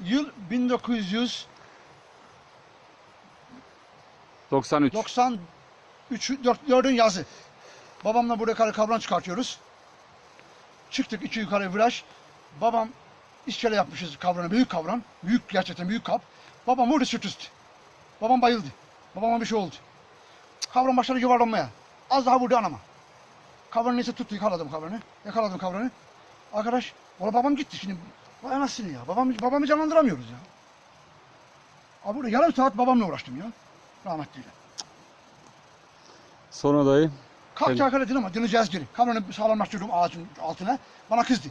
Yıl 1993 93. 4, 4'ün yazı. Babamla buraya karı kavran çıkartıyoruz. Çıktık iki yukarı viraj. Babam iskele yapmışız kavranı. Büyük kavran. Büyük gerçekten büyük kap. Babam vurdu sırt üstü. Babam bayıldı. Babama bir şey oldu. Kavran başladı yuvarlanmaya. Az daha vurdu anama. Kavranı neyse tuttu yakaladım kavranı. Yakaladım kavranı. Arkadaş, valla babam gitti şimdi. Vay anasını ya. Babam, babamı canlandıramıyoruz ya. Abi burada yarım saat babamla uğraştım ya. Rahmetliyle. Sonra dayı Kalk çakal edin ama döneceğiz geri. Kamyonu sağlamlaştırdım ağacın altına. Bana kızdı.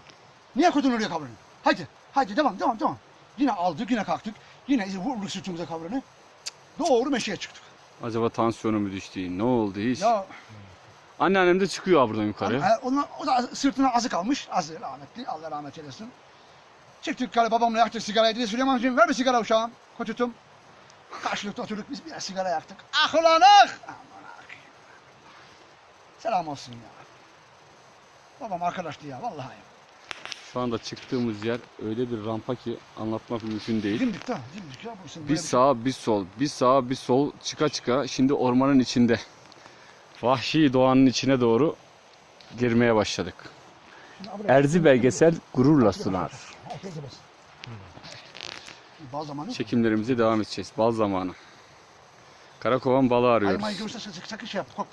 Niye koydun oraya kavrını? Haydi, haydi devam, devam, devam. Yine aldık, yine kalktık. Yine vurduk sırtımıza. Cık, Doğru meşeye çıktık. acaba tansiyonu mu düştü? Ne oldu hiç? Ya Anneannem de çıkıyor buradan yukarı. e, ona, o da sırtına azı kalmış. Azı rahmetli, Allah rahmet eylesin. Çıktık gari babamla yaktık sigarayı. Dedi Süleyman'cığım ver bir sigara uşağım. Koçutum. Karşılıklı oturduk biz bir sigara yaktık. Ah ulan ah! Selam olsun ya. Babam arkadaştı ya vallahi. Şu anda çıktığımız yer öyle bir rampa ki anlatmak mümkün değil. Dimdik de, dimdik ya. burası Bir sağ bir sol, bir sağ bir sol çıka çıka şimdi ormanın içinde. Vahşi doğanın içine doğru girmeye başladık. Erzi belgesel gururla sunar. Bal zamanı. Çekimlerimize devam edeceğiz. Bal zamanı. Karakovan balı arıyoruz. may görürse sakın şey yap korkma.